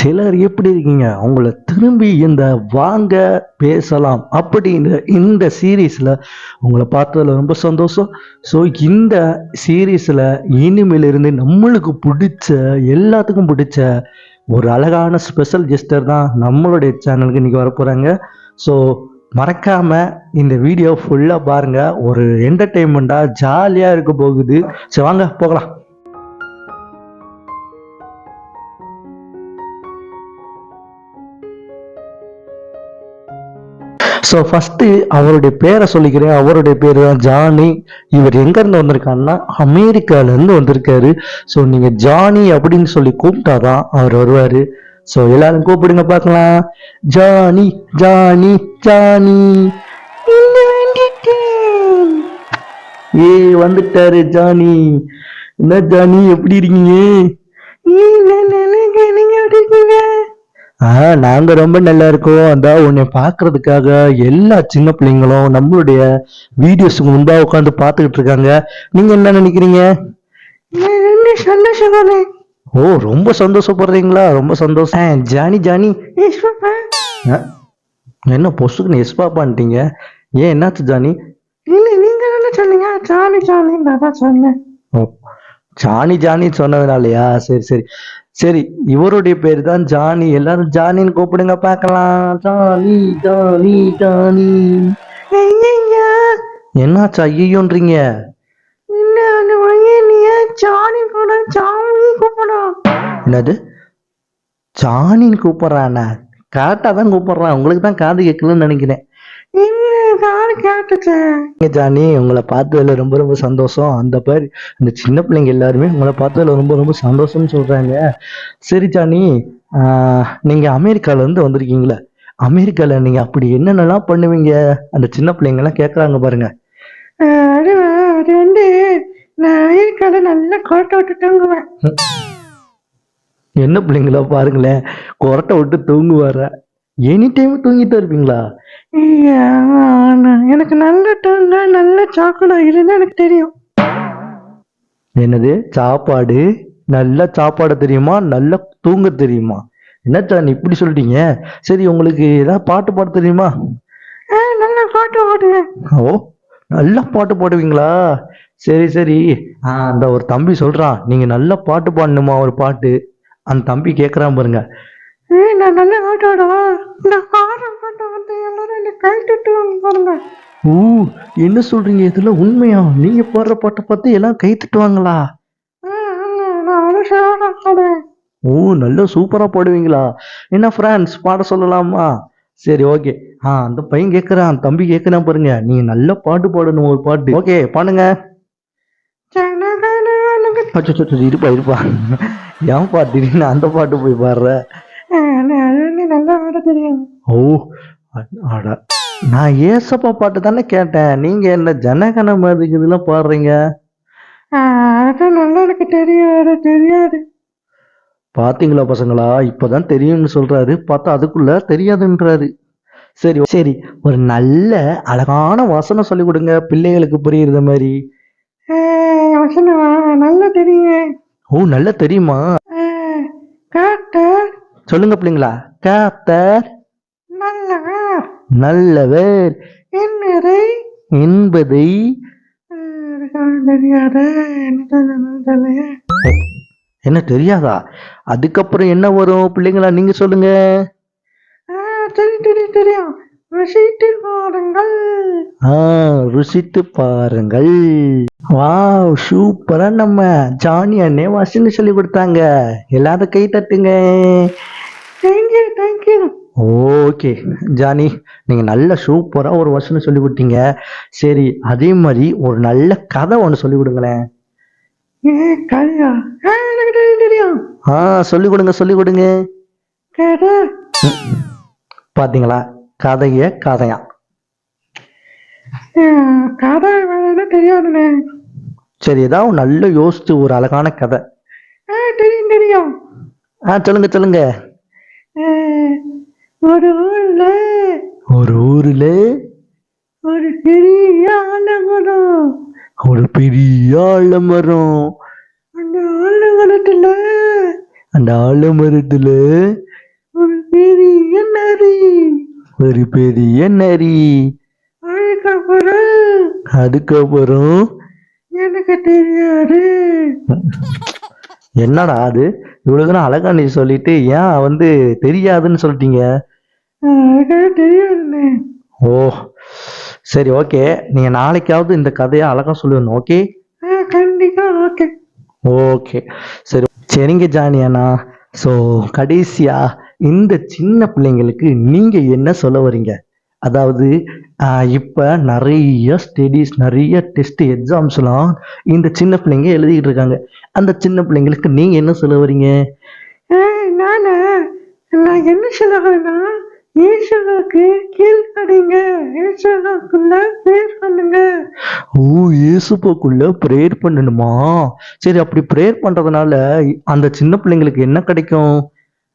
சிலர் எப்படி இருக்கீங்க? அவங்கள திரும்பி இந்த வாங்க பேசலாம் அப்படின்ற இந்த சீரீஸில் உங்களை பார்த்ததுல ரொம்ப சந்தோஷம். ஸோ இந்த சீரீஸில் இனிமேலிருந்து நம்மளுக்கு பிடிச்ச எல்லாத்துக்கும் பிடிச்ச ஒரு அழகான ஸ்பெஷல் கெஸ்டர் தான் நம்மளுடைய சேனலுக்கு இன்றைக்கி வர போகிறாங்க ஸோ மறக்காமல் இந்த வீடியோ ஃபுல்லாக பாருங்க. ஒரு என்டர்டெயின்மெண்ட்டாக ஜாலியாக இருக்க போகுது. சரி வாங்க போகலாம். ஸோ ஃபஸ்ட்டு அவருடைய பேரை சொல்லிக்கிறேன் அவருடைய பேர் தான் ஜானி இவர் எங்கேருந்து வந்திருக்காருன்னா அமெரிக்காவிலேருந்து வந்திருக்காரு ஸோ நீங்கள் ஜானி அப்படின்னு சொல்லி கூப்பிட்டாதான் அவர் வருவார் ஸோ எல்லாரும் கூப்பிடுங்க பார்க்கலாம் ஜானி ஜானி ஜானி ஏ ஏய் வந்துட்டாரு ஜானி என்ன ஜானி எப்படி இருக்கீங்க இருக்கேன். நீங்க ரொம்ப நல்லா இருக்கோம். அதான் உன்னை பார்க்கிறதுக்காக எல்லா சின்ன பிள்ளைங்களும் நம்மளுடைய வீடியோஸுக்கு முன்பா உட்காந்து பார்த்துக்கிட்டு இருக்காங்க. நீங்க என்ன நினைக்கிறீங்க? சந்தோஷம் ஓ ரொம்ப சந்தோஷப்படுறீங்களா? ரொம்ப சந்தோஷம். Johnny Johnny. என்ன பொசுக்குன்னு எஸ் பாப்பான்ட்டீங்க ஏன் என்னாச்சு ஜானி? இல்லை நீங்க தானே சொன்னீங்க? ஜாலி ஜாலி நான் தான் சொன்னேன். ஓ ஜானி ஜானி சொன்னதுனாலயா? சரி சரி. சரி இவருடைய பேர் தான் ஜானி. எல்லாரும் ஜானின்னு கூப்பிடுங்க பார்க்கலாம். Johnny Johnny Johnny. என்னாச்சு ஐயோன்றீங்க என்னது? ஜானின்னு கூப்பிடுறானா? கரெக்டாக தான் கூப்பிடுறான். உங்களுக்கு தான் காது கேட்கலன்னு நினைக்கிறேன். ஜானி உங்களை பார்த்ததுல ரொம்ப ரொம்ப சந்தோஷம். அந்த பேர் இந்த சின்ன பிள்ளைங்க எல்லாருமே உங்களை பார்த்ததுல ரொம்ப ரொம்ப சந்தோஷம்னு சொல்றாங்க. சரி ஜானி நீங்க அமெரிக்கால இருந்து வந்திருக்கீங்களே. அமெரிக்கால நீங்க அப்படி என்னென்னலாம் பண்ணுவீங்க? அந்த சின்ன பிள்ளைங்க எல்லாம் கேட்கறாங்க பாருங்க அது அது வந்து நான் அமெரிக்கால நல்லா கோட்டை விட்டு தூங்குவேன். என்ன பிள்ளைங்களா பாருங்களேன். கொரட்டை விட்டு தூங்குவார? எனி டைம் தூங்கிட்டே இருப்பீங்களா? எனக்கு நல்ல தூங்க நல்ல சாக்கடம் இல்லைன்னு எனக்கு தெரியும். என்னது? சாப்பாடு? நல்ல சாப்பாடு தெரியுமா? நல்லா தூங்க தெரியுமா? என்ன ஜானி இப்படி சொல்லிட்டீங்க? சரி உங்களுக்கு ஏதாவது பாட்டு பாட தெரியுமா? நல்லா கோட்டை ஓடுவேன் ஓ நல்லா பாட்டு பாடுவீங்களா? சரி சரி. அந்த ஒரு தம்பி சொல்றான் நீங்க நல்ல பாட்டு பாடணுமா ஒரு பாட்டு? அந்த தம்பி கேக்குறான் பாருங்க. ஏய் நான் நல்லா ஆட்டோடவா இந்த ஆடுற பாட்டை வந்து எல்லாரும் என்னை கை தட்டுவாங்க பாருங்க. ஊ என்ன சொல்றீங்க? இதுல உண்மையா? நீங்க பாடுற பாட்டை பார்த்து எல்லாம் கை தட்டுவாங்களா நான் அனுஷாவோட ஆடுவேன் ஓ நல்ல சூப்பரா பாடுவீங்களா? என்ன ஃப்ரெண்ட்ஸ் பாட சொல்லலாமா? சரி ஓகே. ஆ அந்த பையன் கேக்குறான் தம்பி கேக்குறான் பாருங்க. நீங்க நல்ல பாட்டு பாடணும் ஒரு பாட்டு. ஓகே பாடுங்க. இருப்பா இருப்பா ஏன் பாட்டு அந்த பாட்டு போய் பாடுற? அது நல்லா ஆட தெரியும். ஓ அட நான் ஏசப்பா பாட்டு தானே கேட்டேன். நீங்க என்ன ஜனகன மாதிரி இதெல்லாம் பாடுறீங்க? அது நல்லா எனக்கு தெரியாது தெரியாது. பாத்தீங்களா பசங்களா? இப்பதான் தெரியும்னு சொல்றாரு. பார்த்தா அதுக்குள்ள தெரியாதுன்றாரு. சரி சரி. ஒரு நல்ல அழகான வசனம் சொல்லி கொடுங்க. பிள்ளைகளுக்கு புரியுற மாதிரி. நல்லா தெரியும். ஓ நல்லா தெரியுமா? காட்ட சொல்லுங்க பிள்ளைங்களா. காத்தர் நல்லவர். நல்லவர். என்னதை என்பதை என்ன தெரியாதா? அதுக்கப்புறம் என்ன வரும் பிள்ளைங்களா? நீங்க சொல்லுங்க. ஆ, தெரியும் தெரியும் ரசித்து பாருங்கள். ஆ ருசித்து பாருங்கள். வாவ் சூப்பரா நம்ம ஜானி அண்ணே வசனம் சொல்லி கொடுத்தாங்க. எல்லாரும் கை தட்டுங்க. தேங்க்யூ தேங்க்யூ ஓகே ஜானி நீங்க நல்ல சூப்பரா ஒரு வசனம் சொல்லி கொடுத்தீங்க சரி அதே மாதிரி ஒரு நல்ல கதை ஒன்று சொல்லி கொடுங்களேன் ஏ கதையா? தெரியும் ஆ சொல்லி கொடுங்க சொல்லி கொடுங்க கதை. பாத்தீங்களா? கதைய கதையா. கதை தெரியாதுண்ணே. சரி ஏதாவது நல்ல யோசிச்சு ஒரு அழகான கதை. தெரியும் தெரியும். ஆ சொல்லுங்க சொல்லுங்க. ஒரு ஊர்ல ஒரு ஊர்ல ஒரு பெரிய ஆலமரம் ஒரு பெரிய ஆலமரம். அந்த ஆலமரத்துல அந்த ஆலமரத்துல ஒரு பெரிய நரி. ஒரு பெரிய நரி. அதுக்கப்புறம் அதுக்கப்புறம் எனக்கு தெரியாது. என்னடா அது? இவ்வளவு நேரம் அழகா நீ சொல்லிட்டு ஏன் வந்து தெரியாதுன்னு சொல்லிட்டீங்க? தெரியாதுண்ணே. ஓ சரி ஓகே. நீங்க நாளைக்காவது இந்த கதையை அழகா சொல்லுவேன் ஓகே? கண்டிப்பா ஓகே. ஓகே. சரி சரிங்க ஜானி அண்ணா. ஸோ கடைசியா இந்த சின்ன பிள்ளைங்களுக்கு நீங்க என்ன சொல்ல வரீங்க? அதாவது இப்ப நிறைய ஸ்டடீஸ் நிறைய டெஸ்ட் எக்ஸாம்ஸ்லாம் இந்த சின்ன பிள்ளைங்க எழுதிட்டு இருக்காங்க. அந்த சின்ன பிள்ளைங்களுக்கு நீங்க என்ன சொல்ல வரீங்க நானே நான் என்ன சொல்லுவேன்னா ஈஸ்வராக்கு கீழ்ப்படிங்க. ஈஸ்வராக்குள்ள பேர் பண்ணுங்க. ஓ இயேசுப்பாக்குள்ள ப்ரேயர் பண்ணணுமா? சரி அப்படி ப்ரேயர் பண்றதுனால அந்த சின்ன பிள்ளைங்களுக்கு என்ன கிடைக்கும்?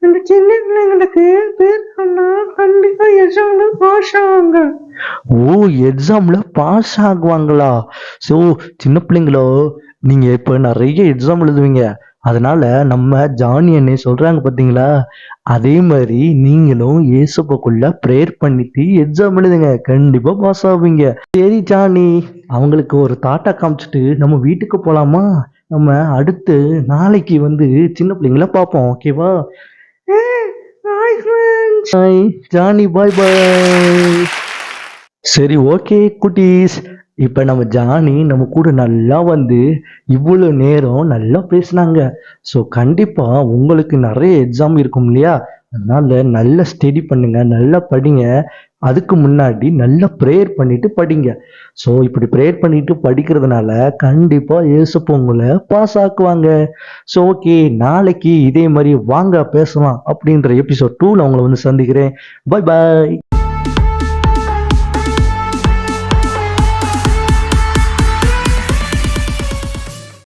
இந்த சின்ன பிள்ளைங்களுக்கு பேர் சொன்னா கண்டிப்பா எக்ஸாம்ல பாஸ் ஆவாங்க. ஓ எக்ஸாம்ல பாஸ் ஆகுவாங்களா? ஸோ சின்ன பிள்ளைங்களோ நீங்க இப்ப நிறைய எக்ஸாம் எழுதுவீங்க. அதனால நம்ம ஜானி அண்ணே சொல்றாங்க பாத்தீங்களா? அதே மாதிரி நீங்களும் ஏசப்பக்குள்ள ப்ரேயர் பண்ணிட்டு எக்ஸாம் எழுதுங்க. கண்டிப்பா பாஸ் ஆவீங்க. சரி ஜானி அவங்களுக்கு ஒரு தாட்டா காமிச்சிட்டு நம்ம வீட்டுக்கு போலாமா? நம்ம அடுத்து நாளைக்கு வந்து சின்ன பிள்ளைங்கள பார்ப்போம். ஓகேவா பாய் ஃப்ரெண்ட்ஸ் பாய் ஜானி பாய் பாய் சரி ஓகே குட்டீஸ். இப்போ நம்ம ஜானி நம்ம கூட நல்லா வந்து இவ்வளோ நேரம் நல்லா பேசுனாங்க. ஸோ கண்டிப்பாக உங்களுக்கு நிறைய எக்ஸாம் இருக்கும் இல்லையா? அதனால நல்லா ஸ்டடி பண்ணுங்க நல்லா படிங்க. அதுக்கு முன்னாடி நல்லா ப்ரேயர் பண்ணிட்டு படிங்க. ஸோ இப்படி ப்ரேயர் பண்ணிட்டு படிக்கிறதுனால கண்டிப்பாக ஏசப்ப உங்களை பாஸ் ஆக்குவாங்க. ஸோ ஓகே நாளைக்கு இதே மாதிரி வாங்க பேசலாம் அப்படின்ற எபிசோட் டூவில் உங்களை வந்து சந்திக்கிறேன். பாய் பாய்